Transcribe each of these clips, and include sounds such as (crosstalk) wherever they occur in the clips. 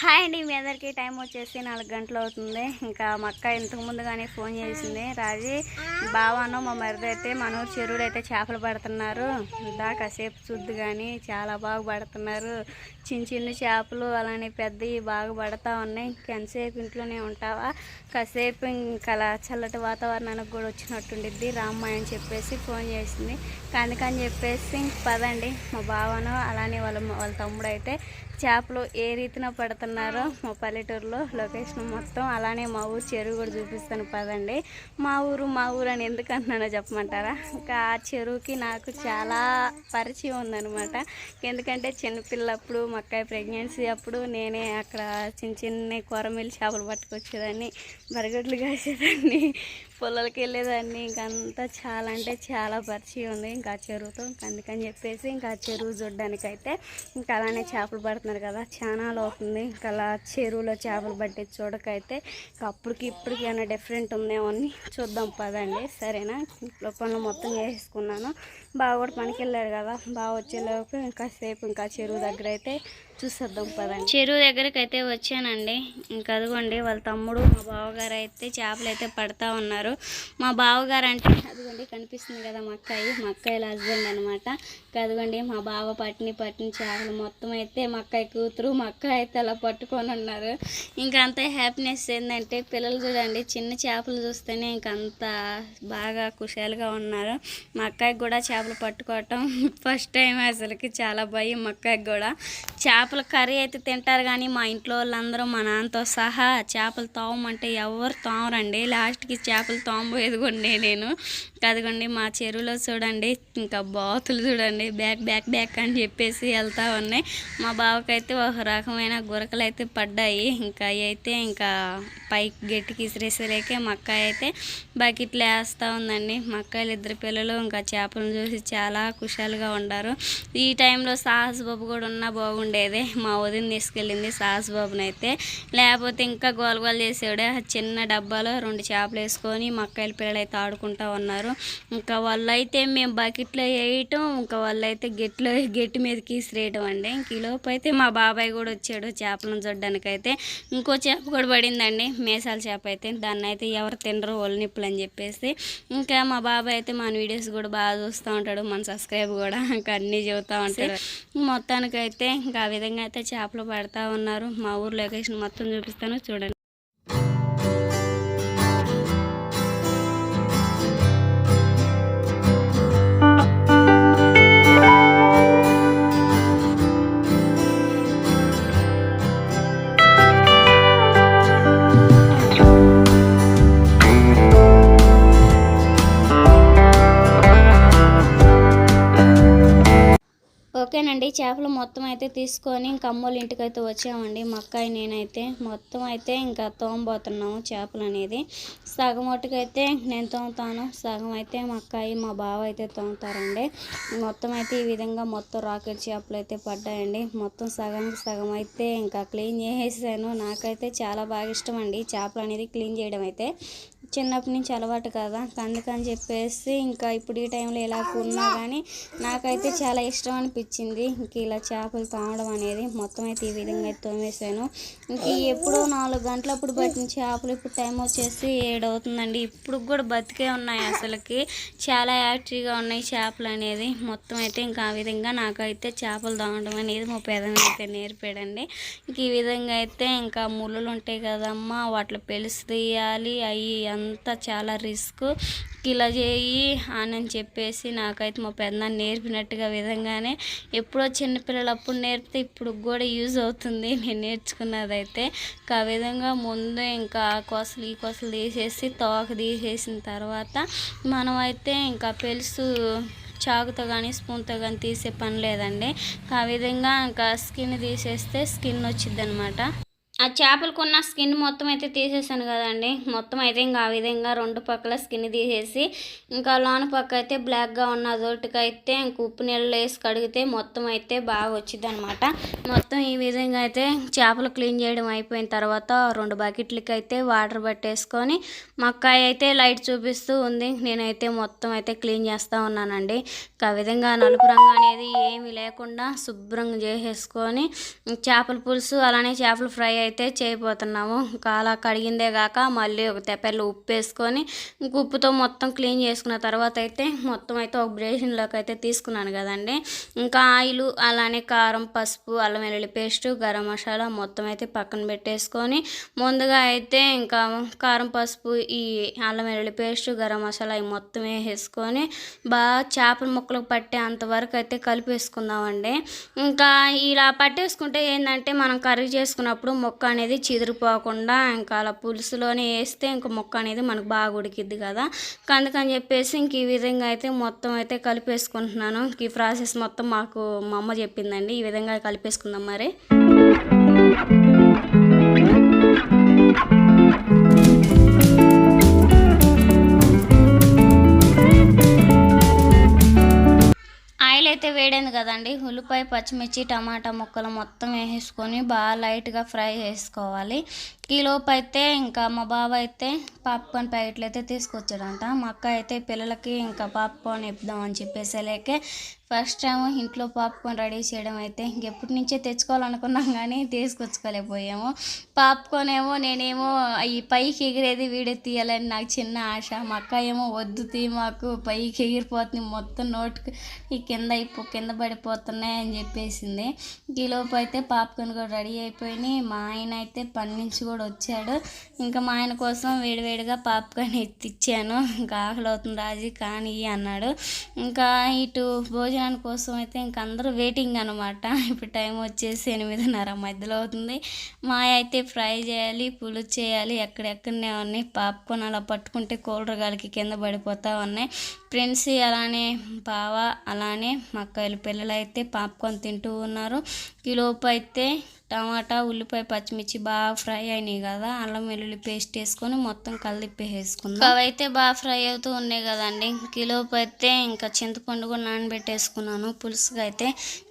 Hi అండి మీ అందరికీ time వచ్చేసి నాలుగు గంటలు అవుతుంది. ఇంకా మా అక్క ఇంతకు ముందుగానే ఫోన్ చేసింది. రాజీ బావాను మా మరిది అయితే మన చెరువులు అయితే చేపలు పడుతున్నారు. దా కాసేపు చూద్దు కానీ చాలా బాగా పడుతున్నారు. చిన్న చిన్న చేపలు అలానే పెద్దవి బాగా పడతా ఉన్నాయి. ఇంకెంతసేపు ఇంట్లోనే ఉంటావా? కాసేపు ఇంకా అలా చల్లటి వాతావరణానికి కూడా వచ్చినట్టుండిద్ది. రామ్మ అని చెప్పేసి ఫోన్ చేసింది. ఇంకా అందుకని చెప్పేసి పదండి మా బావను అలానే వాళ్ళ వాళ్ళ తమ్ముడు అయితే చేపలు ఏ రీతిన పడుతున్నారో మా పల్లెటూరులో లొకేషన్ మొత్తం అలానే మా ఊరు చెరువు కూడా చూపిస్తాను పదండి. మా ఊరు మా ఊరు అని ఎందుకు అంటున్నానో చెప్పమంటారా? ఇంకా ఆ చెరువుకి నాకు చాలా పరిచయం ఉందన్నమాట. ఎందుకంటే చిన్నపిల్లప్పుడు మా అక్కయ్య ప్రెగ్నెన్సీ అప్పుడు నేనే అక్కడ చిన్న చిన్న కొరమిల్లి చేపలు పట్టుకొచ్చేదాన్ని. బరగడ్లు కాసేదాన్ని పొలాలకి వెళ్ళేదాన్ని. ఇంకంతా అంతా చాలా అంటే చాలా పరిచయం ఉంది. ఇంకా చెరువుతో అందుకని చెప్పేసి ఇంకా చెరువు చూడడానికైతే ఇంకా అలానే చేపలు పడుతున్నారు కదా. చాలా అవుతుంది ఇంకా అలా చెరువులో చేపలు పట్టే చూడకైతే ఇంకా అప్పటికి ఇప్పటికి ఏమైనా డిఫరెంట్ ఉందేమో అని చూద్దాం పదండి. సరేనా? ఇంట్లో పనులు మొత్తం చేసుకున్నాను బాగా కూడా పనికి వెళ్ళారు కదా. బాగా వచ్చేలోపు ఇంకా సేపు ఇంకా చెరువు దగ్గర అయితే చూసేద్దాం పదండి. చెరువు దగ్గరికి అయితే వచ్చానండి. ఇంకా అదిగోండి వాళ్ళ తమ్ముడు మా బావగారు అయితే చేపలు అయితే పడతా ఉన్నారు. మా బావగారు అంటే అదిగోండి కనిపిస్తుంది కదా మా అక్కాయి మా అక్కాయిల హస్బెండ్ అనమాట అదిగోండి మా బావ పట్టిని పట్టిన చేపలు మొత్తం అయితే మా అక్కాయి కూతురు మా అక్క అయితే అలా పట్టుకొని ఉన్నారు. ఇంకా అంత హ్యాపీనెస్ ఏంటంటే పిల్లలు చూడండి చిన్న చేపలు చూస్తేనే ఇంకా అంత బాగా కుశాలుగా ఉన్నారు. మా అక్కాయికి కూడా చేపలు పట్టుకోవటం (laughs) ఫస్ట్ టైం అసలుకి. చాలా భయం మా అక్కాయికి కూడా. చేప చేపల కర్రీ అయితే తింటారు కానీ మా ఇంట్లో వాళ్ళందరూ మా నాన్నతో సహా చేపలు తోమంటే ఎవరు తోమరండి. లాస్ట్కి చేపలు తోమబోయేది కూడా నేను. అదిగోండి మా చెరువులో చూడండి ఇంకా బాతులు చూడండి బ్యాక్ బ్యాక్ బ్యాక్ అని చెప్పేసి వెళ్తా ఉన్నాయి. మా బావకైతే ఒక రకమైన గురకలు అయితే పడ్డాయి. ఇంకా అయితే ఇంకా పైకి గట్టికి ఇసిరేసరికే మా అక్క అయితే బకెట్లు వేస్తూ ఉందండి. మా అక్కలు ఇద్దరు పిల్లలు ఇంకా చేపలను చూసి చాలా కుషాలుగా ఉండారు. ఈ టైంలో సాహస్ బాబు కూడా ఉన్నా బాగుండేది. మా వదిన తీసుకెళ్ళింది సాహస్ బాబుని అయితే లేకపోతే ఇంకా గోల గోల చేసేవాడే. చిన్న డబ్బాలో రెండు చేపలు వేసుకొని మా అక్కల పిల్లలు అయితే ఆడుకుంటూ ఉన్నారు. ఇంకా వాళ్ళైతే మేము బకెట్లో వేయటం ఇంకా వాళ్ళైతే గెట్లో గట్టి మీదకి ఇసిరేయటం అండి. ఇంక ఈ లోపు అయితే మా బాబాయ్ కూడా వచ్చాడు చేపలను చూడడానికి అయితే ఇంకో చేప కూడా పడిందండి. మేసాల చేప అయితే. దాన్ని అయితే ఎవరు తినరు ఒళ్ళు నిప్పులు అని చెప్పేసి. ఇంకా మా బాబాయ్ అయితే మన వీడియోస్ కూడా బాగా చూస్తూ ఉంటాడు. మన సబ్స్క్రైబ్ కూడా. ఇంకా అన్నీ చెబుతూ ఉంటాడు. మొత్తానికైతే ఇంకా ఆ విధంగా అయితే చేపలు పడతా ఉన్నారు. మా ఊరు లొకేషన్ మొత్తం చూపిస్తాను. చూడండి. అయితే తీసుకొని ఇంకా అమ్మోళ్ళ ఇంటికి అయితే వచ్చామండి. మా అక్కాయి నేనైతే మొత్తం అయితే ఇంకా తోమబోతున్నాము చేపలు అనేది. సగం మట్టుకైతే నేను తోముతాను. సగం అయితే మా అక్కాయి మా బావ అయితే తోముతారండి. మొత్తం అయితే ఈ విధంగా మొత్తం రాకెట్ చేపలు అయితే పడ్డాయండి. మొత్తం సగానికి సగం అయితే ఇంకా క్లీన్ చేసేసాను. నాకైతే చాలా బాగా ఇష్టం అండి చేపలు అనేది క్లీన్ చేయడం అయితే. చిన్నప్పటి నుంచి అలవాటు కదా. అందుకని చెప్పేసి ఇంకా ఇప్పుడు ఈ టైంలో ఇలా ఉన్నా కానీ నాకైతే చాలా ఇష్టం అనిపించింది. ఇంక ఇలా చేపలు తాగడం అనేది మొత్తం అయితే ఈ విధంగా అయితే తోమేసాను ఇంక ఎప్పుడో నాలుగు గంటలప్పుడు పట్టిన చేపలు ఇప్పుడు టైం వచ్చేసి ఏడు అవుతుందండి ఇప్పుడు కూడా బతికే ఉన్నాయి అసలుకి. చాలా యాక్టివ్గా ఉన్నాయి చేపలు అనేది. మొత్తం అయితే ఇంకా ఆ విధంగా నాకైతే చేపలు తాగడం అనేది మా పెదవి అయితే నేర్పాడండి. ఇంక ఈ విధంగా అయితే ఇంకా ముళ్ళులు ఉంటాయి కదమ్మా. వాటిలో పెలుసు తీయాలి. అవి అంతా చాలా రిస్క్. ఇలా చేయి అని చెప్పేసి నాకైతే మా పెద్ద నేర్పినట్టుగా విధంగానే ఎప్పుడో చిన్నపిల్లలు అప్పుడు నేర్పితే ఇప్పుడు కూడా యూజ్ అవుతుంది. నేను నేర్చుకున్నదైతే ఇంకా ఆ విధంగా ముందు ఇంకా ఆ కొసలు ఈ కొసలు తీసేసి తోక తీసేసిన తర్వాత మనం అయితే ఇంకా పెలుసు చాకుతో కానీ స్పూన్తో కానీ తీసే పని లేదండి. ఆ విధంగా ఇంకా స్కిన్ తీసేస్తే స్కిన్ వచ్చింది అనమాట ఆ చేపలకున్న స్కిన్ మొత్తం అయితే తీసేసాను కదండి. మొత్తం అయితే ఇంకా ఆ విధంగా రెండు పక్కల స్కిన్ తీసేసి ఇంకా లోన పక్క అయితే బ్లాక్గా ఉన్న అదొకటికి అయితే ఇంక ఉప్పు నీళ్ళు వేసి కడిగితే మొత్తం అయితే బాగా వచ్చింది అనమాట మొత్తం ఈ విధంగా అయితే చేపలు క్లీన్ చేయడం అయిపోయిన తర్వాత రెండు బకెట్లకి అయితే వాటర్ పట్టేసుకొని మక్కాయ అయితే లైట్ చూపిస్తూ ఉంది. నేనైతే మొత్తం అయితే క్లీన్ చేస్తూ ఉన్నానండి. ఇంకా ఆ విధంగా నలుపు రంగు అనేది ఏమీ లేకుండా శుభ్రంగా చేసేసుకొని చేపల పులుసు అలానే చేపల ఫ్రై అయితే చేయబోతున్నాము. ఇంకా అలా కడిగిందే కాక మళ్ళీ ఒక తెప్పలు ఉప్పు వేసుకొని ఉప్పుతో మొత్తం క్లీన్ చేసుకున్న తర్వాత అయితే మొత్తం అయితే ఒక బ్రేషన్లోకి అయితే తీసుకున్నాను కదండి. ఇంకా ఆయిల్ అలానే కారం పసుపు అల్లం వెల్లుల్లి పేస్ట్ గరం మసాలా మొత్తం అయితే పక్కన పెట్టేసుకొని ముందుగా అయితే ఇంకా కారం పసుపు ఈ అల్లం వెల్లుల్లి పేస్ట్ గరం మసాలా ఈ మొత్తం వేసుకొని బాగా చేపల ముక్కలకు పట్టే అంతవరకు అయితే కలిపేసుకుందామండి. ఇంకా ఇలా పట్టేసుకుంటే ఏంటంటే మనం కర్రీ చేసుకున్నప్పుడు మొక్క అనేది చిదిరిపోకుండా ఇంకా అలా పులుసులోనే వేస్తే ఇంక మొక్క అనేది మనకు బాగా ఉడికిద్ది కదా. అందుకని చెప్పేసి ఇంక ఈ విధంగా అయితే మొత్తం అయితే కలిపేసుకుంటున్నాను. ఇంక ఈ ప్రాసెస్ మొత్తం మాకు మా అమ్మ చెప్పిందండి. ఈ విధంగా కలిపేసుకుందాం మరి. వేడైంది కదండి. ఉల్లిపాయ పచ్చిమిర్చి టమాటా ముక్కలు మొత్తం వేసేసుకొని బాగా లైట్గా ఫ్రై చేసుకోవాలి. ఈలోపు అయితే ఇంకా మా బావ అయితే పాప్కార్న్ ప్యాకెట్లు అయితే తీసుకొచ్చాడంట. మా అక్క అయితే పిల్లలకి ఇంకా పాప్కార్న్ ఇద్దామని చెప్పేసి లేకే ఫస్ట్ టైం ఇంట్లో పాప్కార్న్ రెడీ చేయడం అయితే ఇంకెప్పటి నుంచే తెచ్చుకోవాలనుకున్నాం కానీ తీసుకొచ్చుకోలేకపోయాము. పాప్కార్న్ ఏమో నేనేమో ఈ పైకి ఎగిరేది వీడియో తీయాలని నాకు చిన్న ఆశ. మా అక్క ఏమో వద్దు తీ మాకు పైకి ఎగిరిపోతుంది మొత్తం నోటికి ఈ కింద ఇప్పుడు కింద పడిపోతున్నాయి అని చెప్పేసింది. ఈలోపు అయితే పాప్కార్న్ కూడా రెడీ అయిపోయినాయి. మా ఆయన అయితే పని కూడా కూడా వచ్చాడు. ఇంకా మా ఆయన కోసం వేడివేడిగా పాప్కార్న్ ఎత్తిచ్చాను. ఇంకా ఆకలి అవుతుంది రాజీ కానీ అన్నాడు. ఇంకా ఇటు భోజనాని కోసం అయితే ఇంక అందరూ వెయిటింగ్ అనమాట ఇప్పుడు టైం వచ్చేసి ఎనిమిదిన్నర మధ్యలో అవుతుంది. మా అయితే ఫ్రై చేయాలి పులుసు చేయాలి ఎక్కడెక్కడనే ఉన్నాయి. పాప్కార్న్ అలా పట్టుకుంటే కూలరగాలకి కింద పడిపోతూ ఉన్నాయి. ఫ్రెండ్స్ అలానే బావ అలానే మా అక్కలు పిల్లలు అయితే పాప్కార్న్ తింటూ ఉన్నారు. ఈలోపు అయితే టమాటా ఉల్లిపాయ పచ్చిమిర్చి బాగా ఫ్రై అయినాయి కదా అల్లం వెల్లుల్లి పేస్ట్ వేసుకొని మొత్తం కలిపేసుకుందాం. అవైతే బాగా ఫ్రై అవుతూ ఉన్నాయి కదండి. కిలో అయితే ఇంకా చింతపండు కూడా నానబెట్టేసుకున్నాను. పులుసుగా అయితే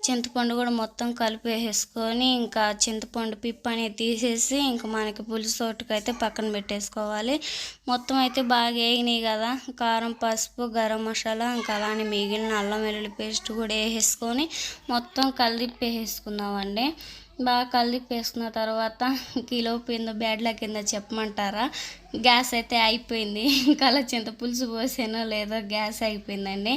చింతపండు కూడా మొత్తం కలిపేసుకొని ఇంకా చింతపండు పిప్ అనేది తీసేసి ఇంకా మనకి పులుసు తోటకైతే పక్కన పెట్టేసుకోవాలి. మొత్తం అయితే బాగా వేగినాయి కదా. కారం పసుపు గరం మసాలా ఇంకా అలానే మిగిలిన అల్లం వెల్లుల్లి పేస్ట్ కూడా వేసేసుకొని మొత్తం కలిపేసుకుందామండి. బాగా కలిపేసుకున్న తర్వాత కిలో కింద బ్యాడ్ల కింద చెప్పమంటారా? గ్యాస్ అయితే అయిపోయింది. ఇంకా అలా చింత పులుసు పోసానో లేదో గ్యాస్ అయిపోయిందండి.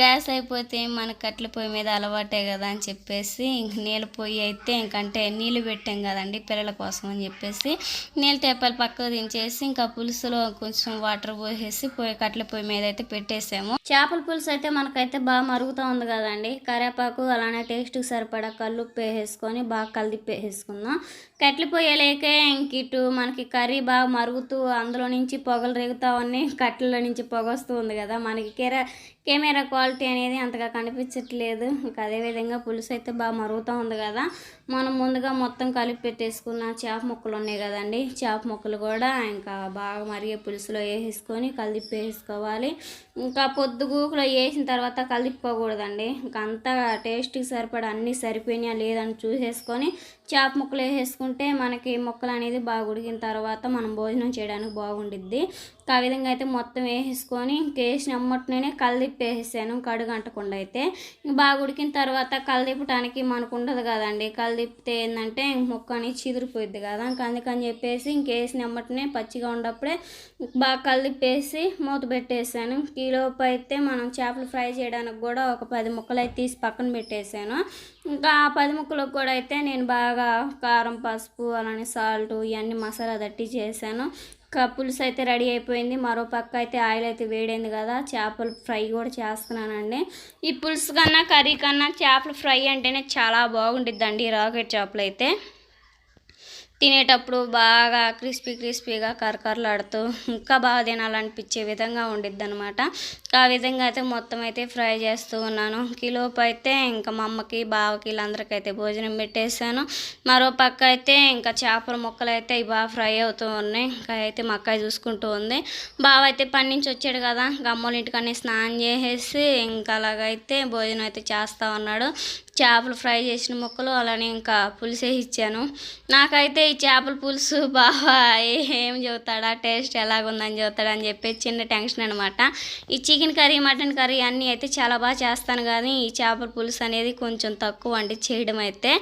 గ్యాస్ అయిపోతే మన కట్టెల పొయ్యి మీద అలవాటే కదా అని చెప్పేసి ఇంక నీళ్ళ పొయ్యి అయితే ఇంకంటే నీళ్ళు పెట్టాం కదండి పిల్లల కోసం అని చెప్పేసి నీళ్ళ టేపాలు పక్కకు దించేసి ఇంకా పులుసులో కొంచెం వాటర్ పోసేసి పొయ్యి కట్ల పొయ్యి మీద అయితే పెట్టేసాము. చేపల పులుసు అయితే మనకైతే బాగా మరుగుతూ ఉంది కదండి. కరివేపాకు అలానే టేస్ట్కి సరిపడా కళ్ళు వేసేసుకొని బాగా కలిపేసుకుందాం కట్టెల పొయ్యి లేకే ఇంక ఇటు మనకి కర్రీ బాగా మరుగుతూ అందులో నుంచి పొగలు రేగుతా ఉన్నాయి కట్టెల నుంచి పొగ వస్తూ ఉంది కదా. మనకి కెరా కెమెరా క్వాలిటీ అనేది అంతగా కనిపించట్లేదు. ఇంకా అదేవిధంగా పులుసు అయితే బాగా మరుగుతూ ఉంది కదా. మనం ముందుగా మొత్తం కలిపి పెట్టేసుకున్న చేప ముక్కలు ఉన్నాయి కదండి. చేప ముక్కలు కూడా ఇంకా బాగా మరిగే పులుసులో వేసేసుకొని కలిపి వేసుకోవాలి. ఇంకా పొద్దుగూకులో వేసిన తర్వాత కలుపుకోకూడదండి ఇంకా అంతా టేస్ట్కి సరిపడా అన్నీ సరిపోయినా లేదని చూసేసుకొని చేప ముక్కలు వేసేసుకుంటే మనకి ముక్కలు అనేది బాగా ఉడికిన తర్వాత మనం భోజనం చేయడానికి బాగుండిద్ది. ఆ విధంగా అయితే మొత్తం వేసేసుకొని వేసిన అమ్మటనే కలిదిప్పి వేసేసాను కడుగంటకుండా అయితే. బాగా ఉడికిన తర్వాత కలిదిప్పటానికి మనకు ఉండదు కదండి కళ్ళదిప్పితే ఏంటంటే ఇంక ముక్క అనేది చిదిరిపోయిద్ది కదా. ఇంకా అందుకని చెప్పేసి ఇంకేసిన అమ్మటినే పచ్చిగా ఉన్నప్పుడే బాగా కలిదిప్పేసి మూత పెట్టేసాను. ఈలోపు అయితే మనం చేపలు ఫ్రై చేయడానికి కూడా ఒక పది ముక్కలు అయితే తీసి పక్కన పెట్టేసాను. ఇంకా పది ముక్కలకు కూడా అయితే నేను బాగా కారం పసుపు అలానే సాల్ట్ ఇవన్నీ మసాలా దట్టి చేశాను. పులుసు అయితే రెడీ అయిపోయింది. మరో పక్క అయితే ఆయిల్ అయితే వేడైంది కదా చేపలు ఫ్రై కూడా చేస్తున్నానండి. ఈ పులుసు కన్నా కర్రీ కన్నా చేపలు ఫ్రై అంటేనే చాలా బాగుంటుందండి రాకెట్ చేపలు అయితే. తినేటప్పుడు బాగా క్రిస్పీ క్రిస్పీగా కరకరలాడుతూ ఇంకా బాగా తినాలనిపించే విధంగా ఉండిద్ది అనమాట ఆ విధంగా అయితే మొత్తం అయితే ఫ్రై చేస్తూ ఉన్నాను. కిలోపు అయితే ఇంకా మా అమ్మకి బావకి వీళ్ళందరికీ అయితే భోజనం పెట్టేశాను. మరో పక్క అయితే ఇంకా చేపల ముక్కలు అయితే బాగా ఫ్రై అవుతూ ఉన్నాయి. ఇంకా అయితే మా అక్కయ్య చూసుకుంటూ ఉంది. బావ అయితే పని నుంచి వచ్చాడు కదా ఇంకా ఇంటికనే స్నానం చేసేసి ఇంకా అలాగైతే భోజనం అయితే చేస్తూ ఉన్నాడు. చేపలు ఫ్రై చేసిన ముక్కలు అలానే ఇంకా పులుసే ఇచ్చాను. నాకైతే ఈ చేపల పులుసు (laughs) బాగా ఏం చెబుతాడా టేస్ట్ ఎలాగుందని చెబుతాడా అని చెప్పి చిన్న టెన్షన్ అనమాట ఈ చికెన్ కర్రీ మటన్ కర్రీ అన్నీ అయితే చాలా బాగా చేస్తాను కానీ ఈ చేపల పులుసు అనేది కొంచెం తక్కువ అండి చేయడం అయితే.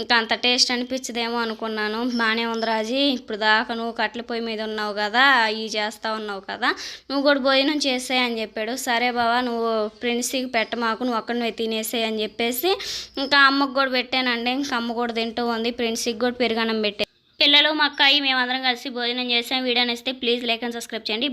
ఇంకా అంత టేస్ట్ అనిపించదేమో అనుకున్నాను. బాగానే ఉంది రాజీ ఇప్పుడు దాకా నువ్వు కట్టెల పొయ్యి మీద ఉన్నావు కదా ఇవి చేస్తూ ఉన్నావు కదా నువ్వు కూడా భోజనం చేసేయ్ అని చెప్పాడు. సరే బావా నువ్వు ఫ్రెండ్స్కి పెట్టమాకు నువ్వు అక్కడ నువ్వు తినేసేయ్ అని చెప్పేసి ఇంకా అమ్మకు కూడా పెట్టానండి. ఇంకా అమ్మ కూడా తింటూ ఉంది. ఫ్రెండ్స్కి కూడా పెరుగన్నం పెట్టాను పిల్లలు మా అక్కాయి మేమందరం కలిసి భోజనం చేసాం. వీడియో నచ్చితే ప్లీజ్ లైక్ అండ్ సబ్స్క్రైబ్ చేయండి.